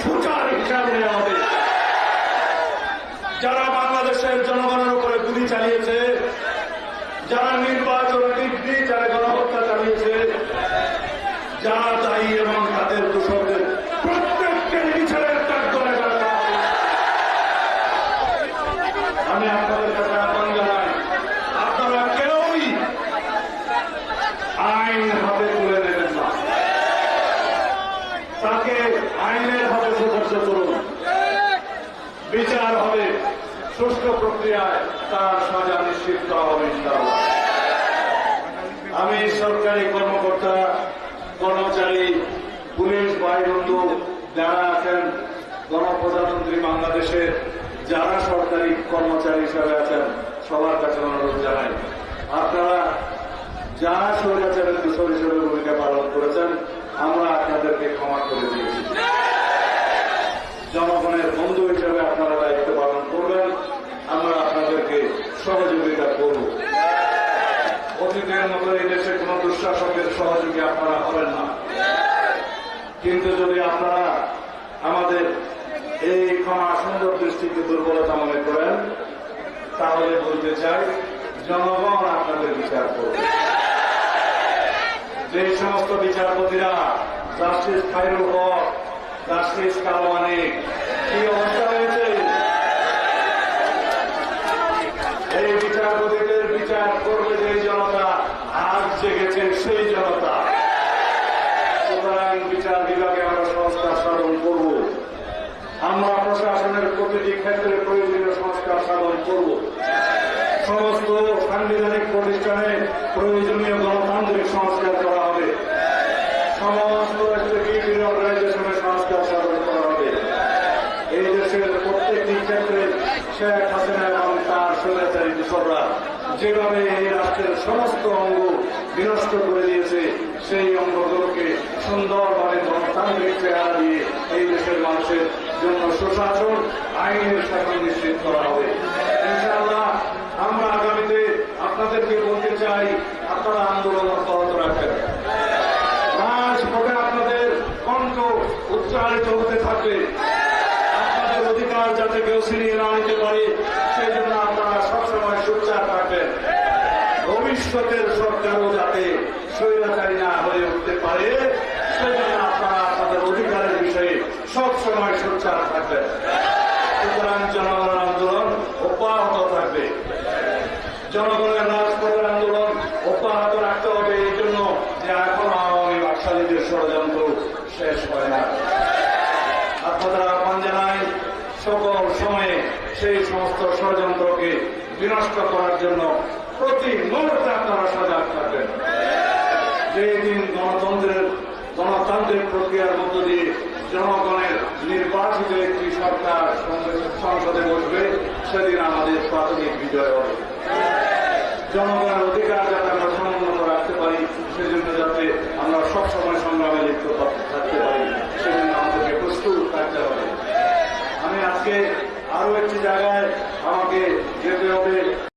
Suture হিসাব নেওয়া হবে যারা বাংলাদেশের জনগণের উপরে গুলি চালিয়েছে যারা নির্বাচন ডিগ্রি যারা গণহত্যা চালিয়েছে যারা দায়ী এবং তাদের দোষরদের প্রত্যেককে বিচারের কাজ করে রাখা হবে। আমি আপনাদের কাছে আহ্বান জানাই আপনারা কেউই আইন হাতে তুলে নেবেন না তাকে আইনের হাতে সুপর্দ করুন। বিচার হবে, সুষ্ঠু প্রক্রিয়ায় তার সাজা নিশ্চিত করা হবে আমি সরকারি কর্মকর্তা, কর্মচারী, পুলিশ বায়ুবন্ধু যারা আছেন, গণপ্রজাতন্ত্রী বাংলাদেশের যারা সরকারি কর্মচারী হিসাবে আছেন, সবার কাছে অনুরোধ জানাই। আপনারা যা স্বৈরাচারের দূষণ হিসেবে ভূমিকা পালন করেছেন আমরা আপনাদেরকে ক্ষমা করে দিয়েছি জনগণের বন্ধু হিসেবে আপনারা দায়িত্ব পালন করবেন আমরা আপনাদেরকে সহযোগিতা করব অতীতের মতো এই দেশে কোন দুঃশাসকের সহযোগী আপনারা হবেন না। কিন্তু যদি আপনারা আমাদের এই ক্ষমা সুন্দর দৃষ্টিকে দুর্বলতা মনে করেন, তাহলে বলতে চাই, জনগণ আপনাদের বিচার করবে যে সমস্ত বিচারপতিরা জাস্টিস খাইরুল হক, জাস্টিস কালমানিক কি অবস্থা হয়েছে এই বিচারপতিদের বিচার করবে যে জনতা আজ জেগেছে সেই জনতা সুতরাং বিচার বিভাগে আমরা সংস্কার সাধন করব আমরা প্রশাসনের প্রতিটি ক্ষেত্রে প্রয়োজনীয় সংস্কার সাধন করব। সমস্ত সাংবিধানিক প্রতিষ্ঠানে প্রয়োজনীয় গণতান্ত্রিক সংস্কার করা হবে। সমস্ত এক্সিকিউটিভ অর্গানাইজেশনের সংস্কার সাধন করা হবে। এই দেশের প্রত্যেকটি ক্ষেত্রে শেখ হাসিনা এবং তার স্বৈরাচারী দূষররা যেভাবে এই রাষ্ট্রের সমস্ত অঙ্গ বিনষ্ট করে দিয়েছে, সেই অঙ্গগুলোকে সুন্দরভাবে গণতান্ত্রিক চেহারা দিয়ে এই দেশের মানুষের জন্য সুশাসন আইনের শাসন নিশ্চিত করা হবে। আমরা আগামীতে আপনাদেরকে বলতে চাই, আপনারা আন্দোলন অব্যাহত রাখেন রাজপথে আপনাদের কণ্ঠ উচ্চারিত হতে থাকবে। আপনাদের অধিকার যাতে কেউ ছিনিয়ে না নিতে পারে সেই জন্য আপনারা সবসময় সোচ্চার থাকবেন ভবিষ্যতের সরকারও যাতে স্বৈরাচারী না হয়ে উঠতে পারে সেই জন্য আপনারা আপনাদের অধিকারের বিষয়ে সবসময় সোচ্চার থাকবেন সুতরাং জনগণের আন্দোলন অব্যাহত থাকবে জনগণের রাজপথের আন্দোলন অব্যাহত রাখতে হবে। এই জন্য যে এখন আওয়ামী বাকশালীদের ষড়যন্ত্র শেষ হয় না। আপনাদের আহ্বান জানাই, সকল সময়ে সেই সমস্ত ষড়যন্ত্রকে বিনষ্ট করার জন্য প্রতি মুহূর্তে আপনারা সজাগ থাকবেন। দিন গণতন্ত্রের, গণতান্ত্রিক প্রক্রিয়ার মধ্য দিয়ে জনগণের নির্বাচিত একটি সরকার সংসদে বসবে সেদিন আমাদের প্রাথমিক বিজয় হবে। জনগণের অধিকার যাতে আমরা সমন্বয় রাখতে পারি, সেজন্য যাতে আমরা সবসময় সংগ্রামে লিপ্ত থাকতে পারি, সেজন্য আমাদেরকে প্রস্তুত থাকতে হবে। আমি আজকে আরও একটি জায়গায় আমাকে যেতে হবে।